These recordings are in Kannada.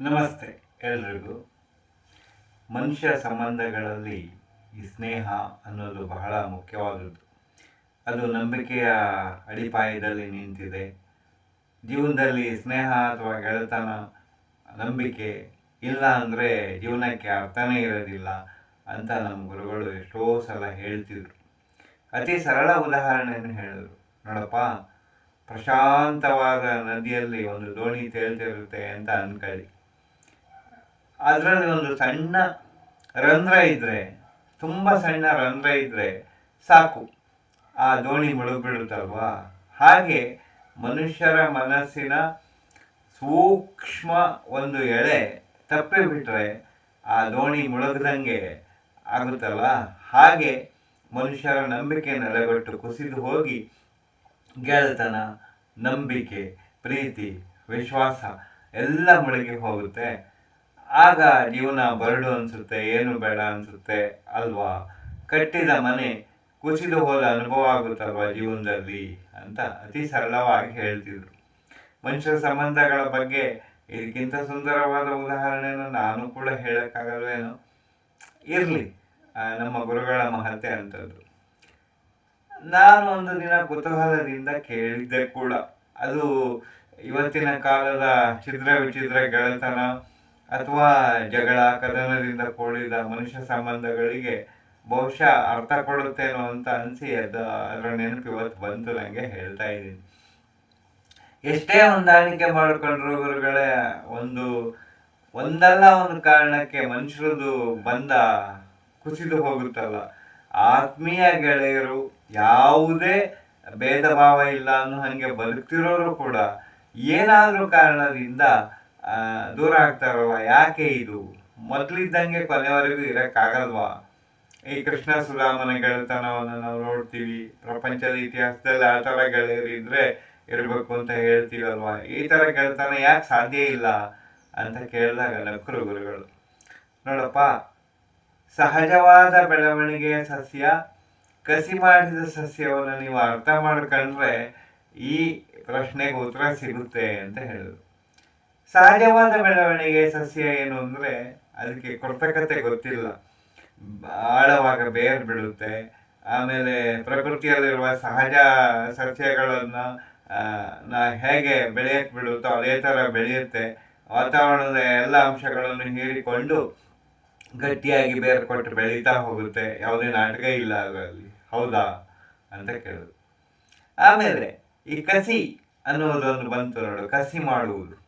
ನಮಸ್ತೆ ಎಲ್ರಿಗೂ. ಮನುಷ್ಯ ಸಂಬಂಧಗಳಲ್ಲಿ ಈ ಸ್ನೇಹ ಅನ್ನೋದು ಬಹಳ ಮುಖ್ಯವಾದದ್ದು ಅದು ನಂಬಿಕೆಯ ಅಡಿಪಾಯದಲ್ಲಿ ನಿಂತಿದೆ. ಜೀವನದಲ್ಲಿ ಸ್ನೇಹ ಅಥವಾ ಗೆಳೆತನ ನಂಬಿಕೆ ಇಲ್ಲ ಅಂದರೆ ಜೀವನಕ್ಕೆ ಅರ್ಥನೇ ಇರೋದಿಲ್ಲ ಅಂತ ನಮ್ಮ ಗುರುಗಳು ಎಷ್ಟೋ ಸಲ ಹೇಳ್ತಿದ್ರು. ಅತಿ ಸರಳ ಉದಾಹರಣೆಯನ್ನು ಹೇಳಿದ್ರು. ನೋಡಪ್ಪ, ಪ್ರಶಾಂತವಾದ ನದಿಯಲ್ಲಿ ಒಂದು ದೋಣಿ ತೇಳ್ತಿರುತ್ತೆ ಅಂತ ಅನ್ಕೊಳ್ಳಿ. ಅದರಲ್ಲಿ ಒಂದು ಸಣ್ಣ ರಂಧ್ರ ಇದ್ದರೆ ತುಂಬ ಸಣ್ಣ ರಂಧ್ರ ಇದ್ದರೆ ಸಾಕು. ಆ ದೋಣಿ ಮುಳುಗಿಬಿಡುತ್ತಲ್ವಾ? ಹಾಗೆ ಮನುಷ್ಯರ ಮನಸ್ಸಿನ ಸೂಕ್ಷ್ಮ ಒಂದು ಎಳೆ ತಪ್ಪಿ ಬಿಟ್ಟರೆ ಆ ದೋಣಿ ಮುಳುಗದಂಗೆ ಆಗುತ್ತಲ್ಲ? ಹಾಗೆ ಮನುಷ್ಯರ ನಂಬಿಕೆ ನೆಲೆಗೊಟ್ಟು ಕುಸಿದು ಹೋಗಿ ಗೆಳೆತನ, ನಂಬಿಕೆ, ಪ್ರೀತಿ, ವಿಶ್ವಾಸ ಎಲ್ಲ ಮುಳುಗಿ ಹೋಗುತ್ತೆ. ಆಗ ಜೀವನ ಬರಡು ಅನಿಸುತ್ತೆ, ಏನು ಬೇಡ ಅನಿಸುತ್ತೆ ಅಲ್ವಾ? ಕಟ್ಟಿದ ಮನೆ ಕುಸಿದು ಹೋದ ಅನುಭವ ಆಗುತ್ತಲ್ವಾ ಜೀವನದಲ್ಲಿ ಅಂತ ಅತಿ ಸರಳವಾಗಿ ಹೇಳ್ತಿದ್ರು. ಮನುಷ್ಯರ ಸಂಬಂಧಗಳ ಬಗ್ಗೆ ಇದಕ್ಕಿಂತ ಸುಂದರವಾದ ಉದಾಹರಣೆಯನ್ನು ನಾನು ಕೂಡ ಹೇಳೋಕ್ಕಾಗಲ್ವೇನೋ? ಇರಲಿ ನಮ್ಮ ಗುರುಗಳ ಮಹತೆ ಅಂಥದ್ದು ನಾನು ಒಂದು ದಿನ ಕುತೂಹಲದಿಂದ ಕೇಳಿದ್ದೆ ಕೂಡ. ಅದು ಇವತ್ತಿನ ಕಾಲದ ಚಿತ್ರ ವಿಚಿತ್ರ ಗೆಳೆತನ ಅಥವಾ ಜಗಳ, ಕದನದಿಂದ ಕೂಡಿದ ಮನುಷ್ಯ ಸಂಬಂಧಗಳಿಗೆ ಬಹುಶಃ ಅರ್ಥ ಕೊಡುತ್ತೇನೋ ಅಂತ ಅನಿಸಿ ಅದು ಅದರ ನೆನಪು ಇವತ್ತು ಬಂತು ನನಗೆ ಹೇಳ್ತಾ ಇದ್ದೀನಿ. ಎಷ್ಟೇ ಹೊಂದಾಣಿಕೆ ಮಾಡಿಕೊಂಡ್ರು ಗುರುಗಳೇ, ಒಂದು, ಒಂದಲ್ಲ ಒಂದು ಕಾರಣಕ್ಕೆ ಮನುಷ್ಯರದು ಬಂದ ಕುಸಿದು ಹೋಗುತ್ತಲ್ಲ. ಆತ್ಮೀಯ ಗೆಳೆಯರು ಯಾವುದೇ ಭೇದ ಭಾವ ಇಲ್ಲ ಅನ್ನೋ ಹಾಗೆ ಬದುಕ್ತಿರೋರು ಕೂಡ ಏನಾದರೂ ಕಾರಣದಿಂದ ದೂರ ಆಗ್ತಾರಲ್ವ? ಯಾಕೆ ಇದು? ಮೊದಲಿದ್ದಂಗೆ ಕೊನೆವರೆಗೂ ಇರೋಕ್ಕಾಗಲ್ವಾ ಈ ಕೃಷ್ಣ ಸುಧಾಮನ ಗೆಳೆತನವನ್ನು ನಾವು ನೋಡ್ತೀವಿ. ಪ್ರಪಂಚದ ಇತಿಹಾಸದಲ್ಲಿ ಆ ಥರ ಇರಬೇಕು ಅಂತ ಹೇಳ್ತೀವಲ್ವಾ? ಈ ಥರ ಗೆಳೆತನ ಯಾಕೆ ಸಾಧ್ಯ ಇಲ್ಲ ಅಂತ ಕೇಳಿದಾಗ ನಕ್ರು ಗುರುಗಳು. ನೋಡಪ್ಪ, ಸಹಜವಾದ ಬೆಳವಣಿಗೆಯ ಸಸ್ಯ, ಕಸಿ ಮಾಡಿದ ಸಸ್ಯವನ್ನು ನೀವು ಅರ್ಥ ಮಾಡ್ಕೊಂಡ್ರೆ ಈ ಪ್ರಶ್ನೆಗೆ ಉತ್ತರ ಸಿಗುತ್ತೆ ಅಂತ ಹೇಳಿದ್ರು. ಸಹಜವಾದ ಬೆಳವಣಿಗೆ ಸಸ್ಯ ಏನು ಅಂದರೆ ಅದಕ್ಕೆ ಕೃತಕತೆ ಗೊತ್ತಿಲ್ಲ. ಆಳವಾಗ ಬೇರ್ ಬಿಡುತ್ತೆ ಆಮೇಲೆ ಪ್ರಕೃತಿಯಲ್ಲಿರುವ ಸಹಜ ಸಸ್ಯಗಳನ್ನು ನಾ ಹೇಗೆ ಬೆಳೆಯಕ್ಕೆ ಬಿಡುತ್ತೋ ಅದೇ ಥರ ಬೆಳೆಯುತ್ತೆ. ವಾತಾವರಣದ ಎಲ್ಲ ಅಂಶಗಳನ್ನು ಹೀರಿಕೊಂಡು ಗಟ್ಟಿಯಾಗಿ ಬೇರೆ ಕೊಟ್ಟು ಬೆಳೀತಾ ಹೋಗುತ್ತೆ. ಯಾವುದೇ ನಾಟಕ ಇಲ್ಲ ಅದರಲ್ಲಿ. ಹೌದಾ? ಅಂತ ಕೇಳಿದ್ರು ಆಮೇಲೆ ಈ ಕಸಿ ಅನ್ನೋದೊಂದು ಬಂತು ನೋಡು. ಕಸಿ ಮಾಡುವುದು.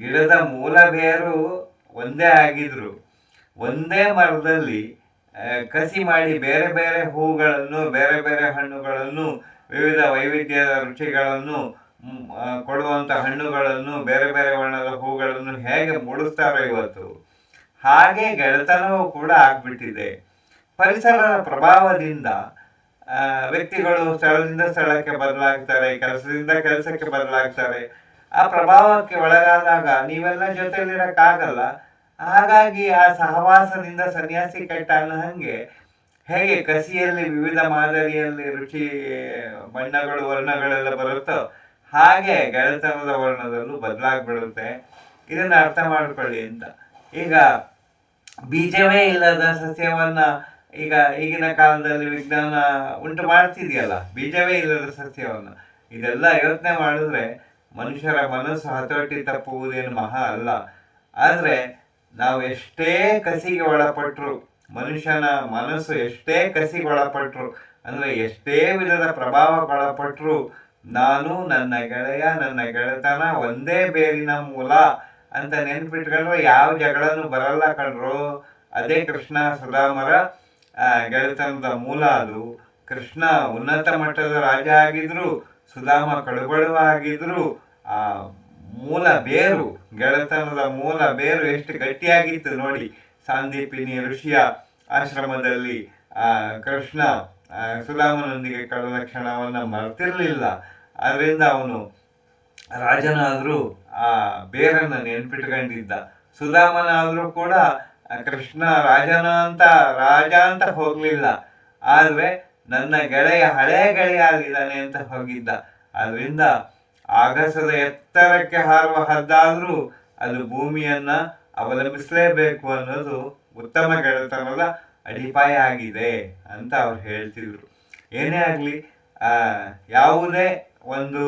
ಗಿಡದ ಮೂಲ ಬೇರು ಒಂದೇ ಆಗಿದ್ರು. ಒಂದೇ ಮರದಲ್ಲಿ ಕಸಿ ಮಾಡಿ ಬೇರೆ ಬೇರೆ ಹೂಗಳನ್ನು, ಬೇರೆ ಬೇರೆ ಹಣ್ಣುಗಳನ್ನು, ವಿವಿಧ ವೈವಿಧ್ಯದ ರುಚಿಗಳನ್ನು ಕೊಡುವಂಥ ಹಣ್ಣುಗಳನ್ನು, ಬೇರೆ ಬೇರೆ ಬಣ್ಣದ ಹೂಗಳನ್ನು ಹೇಗೆ ಮೂಡಿಸ್ತಾರೋ ಇವತ್ತು. ಹಾಗೆ ಗೆಳೆತನವೂ ಕೂಡ ಆಗ್ಬಿಟ್ಟಿದೆ. ಪರಿಸರದ ಪ್ರಭಾವದಿಂದ ವ್ಯಕ್ತಿಗಳು ಸ್ಥಳದಿಂದ ಸ್ಥಳಕ್ಕೆ ಬದಲಾಗ್ತಾರೆ, ಕೆಲಸದಿಂದ ಕೆಲಸಕ್ಕೆ ಬದಲಾಗ್ತಾರೆ. ಆ ಪ್ರಭಾವಕ್ಕೆ ಒಳಗಾದಾಗ ನೀವೆಲ್ಲ ಜೊತೆಲಿರಕ್ಕಾಗಲ್ಲ. ಹಾಗಾಗಿ ಆ ಸಹವಾಸದಿಂದ ಸನ್ಯಾಸಿ ಕೆಟ್ಟ ಹಂಗೆ ಹೇಗೆ ಕಸಿಯಲ್ಲಿ ವಿವಿಧ ಮಾದರಿಯಲ್ಲಿ ರುಚಿ, ಬಣ್ಣಗಳು, ವರ್ಣಗಳೆಲ್ಲ ಬರುತ್ತೋ ಹಾಗೆ ಗೆಳೆತನದ ವರ್ಣದಲ್ಲೂ ಬದಲಾಗ್ಬಿಡುತ್ತೆ ಇದನ್ನ ಅರ್ಥ ಮಾಡ್ಕೊಳ್ಳಿ ಅಂತ. ಈಗ ಬೀಜವೇ ಇಲ್ಲದ ಸಸ್ಯವನ್ನ ಈಗ ಈಗಿನ ಕಾಲದಲ್ಲಿ ವಿಜ್ಞಾನ ಉಂಟು ಮಾಡ್ತಿದೆಯಲ್ಲ, ಬೀಜವೇ ಇಲ್ಲದ ಸಸ್ಯವನ್ನು. ಇದೆಲ್ಲ ಯೋಚನೆ ಮಾಡಿದ್ರೆ ಮನುಷ್ಯರ ಮನಸ್ಸು ಹತೋಟಿ ತಪ್ಪುವುದೇನು ಮಹಾ ಅಲ್ಲ. ಆದರೆ ನಾವು ಎಷ್ಟೇ ಕಸಿಗೆ ಒಳಪಟ್ಟರು ಮನುಷ್ಯನ ಮನಸ್ಸು ಎಷ್ಟೇ ಕಸಿಗೆ ಒಳಪಟ್ಟರು ಅಂದರೆ ಎಷ್ಟೇ ವಿಧದ ಪ್ರಭಾವ ಒಳಪಟ್ಟರು ನಾನು ನನ್ನ ಗೆಳೆಯ, ನನ್ನ ಗೆಳೆತನ ಒಂದೇ ಬೇರಿನ ಮೂಲ ಅಂತ ನೆನ್ಪಿಟ್ಕೊಂಡ್ರೆ ಯಾವ ಜಗಳನೂ ಬರಲ್ಲ ಕಣ್ರು. ಅದೇ ಕೃಷ್ಣ ಸುಧಾಮರ ಗೆಳೆತನದ ಮೂಲ ಅದು. ಕೃಷ್ಣ ಉನ್ನತ ಮಟ್ಟದ ರಾಜ ಆಗಿದ್ರು ಸುಧಾಮ ಕಡುಬಡುವ ಆಗಿದ್ರು ಆ ಮೂಲ ಬೇರು, ಗೆಳೆತನದ ಮೂಲ ಬೇರು ಎಷ್ಟು ಗಟ್ಟಿಯಾಗಿತ್ತು ನೋಡಿ. ಸಾಂದೀಪಿನಿ ಋಷಿಯ ಆಶ್ರಮದಲ್ಲಿ ಕೃಷ್ಣ ಸುಧಾಮನೊಂದಿಗೆ ಕಳೆದ ಕ್ಷಣವನ್ನು ಮರೆತಿರಲಿಲ್ಲ. ಅದರಿಂದ ಅವನು ರಾಜನಾದರೂ ಆ ಬೇರನ್ನ ನೆನ್ಪಿಟ್ಕೊಂಡಿದ್ದ. ಸುಧಾಮನಾದರೂ ಕೂಡ ಕೃಷ್ಣ ರಾಜನ ಅಂತ, ರಾಜ ಅಂತ ಹೋಗಲಿಲ್ಲ. ಆದ್ರೆ ನನ್ನ ಗೆಳೆಯ ಹಳೆಯ ಗೆಳೆಯ ಆಗಿದ್ದಾನೆ ಅಂತ ಹೋಗಿದ್ದ. ಅದರಿಂದ ಆಗಸದ ಎತ್ತರಕ್ಕೆ ಹಾರುವ ಹದ್ದಾದ್ರೂ ಅದು ಭೂಮಿಯನ್ನ ಅವಲಂಬಿಸಲೇಬೇಕು ಅನ್ನೋದು ಉತ್ತಮ ಗೆಳೆತನದ ಅಡಿಪಾಯ ಆಗಿದೆ ಅಂತ ಅವ್ರು ಹೇಳ್ತಿದ್ರು. ಏನೇ ಆಗಲಿ ಯಾವುದೇ ಒಂದು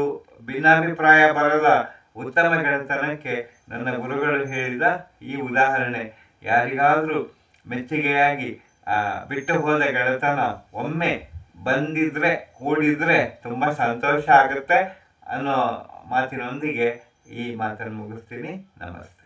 ಭಿನ್ನಾಭಿಪ್ರಾಯ ಬರದ ಉತ್ತಮ ಗೆಳೆತನಕ್ಕೆ ನನ್ನ ಗುರುಗಳು ಹೇಳಿದ ಈ ಉದಾಹರಣೆ. ಯಾರಿಗಾದರೂ ಮೆಚ್ಚುಗೆಯಾಗಿ ಆ, ಬಿಟ್ಟು ಹೋದ ಗೆಳೆತನ ಒಮ್ಮೆ ಬಂದಿದ್ರೆ ಕೂಡಿದ್ರೆ ತುಂಬ ಸಂತೋಷ ಆಗುತ್ತೆ ಅನ್ನೋ ಮಾತಿನೊಂದಿಗೆ ಈ ಮಾತನ್ನು ಮುಗಿಸ್ತೀನಿ. ನಮಸ್ತೆ.